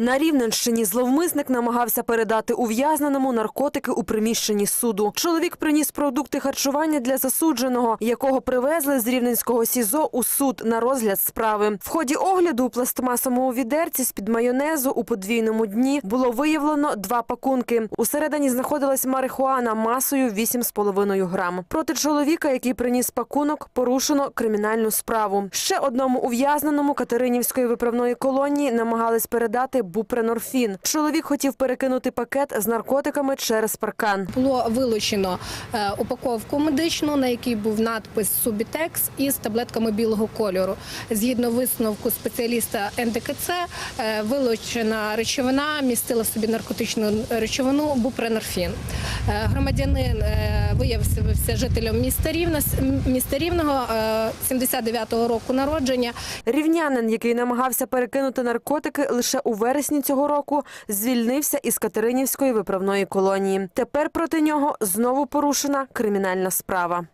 На Рівненщині зловмисник намагався передати ув'язненому наркотики у приміщенні суду. Чоловік приніс продукти харчування для засудженого, якого привезли з рівненського СІЗО у суд на розгляд справи. В ході огляду у пластмасовому відерці з-під майонезу у подвійному дні було виявлено два пакунки. Усередині знаходилась марихуана масою 8,5 грам. Проти чоловіка, який приніс пакунок, порушено кримінальну справу. Ще одному ув'язненому Катеринівської виправної колонії намагались передати бупренорфін. Чоловік хотів перекинути пакет з наркотиками через паркан. Було вилучено е, упаковку медичну, на якій був надпис Субітекс із таблетками білого кольору. Згідно висновку спеціаліста НДКЦ, е, вилучена речовина містила в собі наркотичну речовину бупренорфін. Е, Громадянин виявився жителем міста Рівна, міста Рівного е, 79-го року народження. Рівнянин, який намагався перекинути наркотики лише у вересні цього року, звільнився із Катеринівської виправної колонії. Тепер проти нього знову порушена кримінальна справа.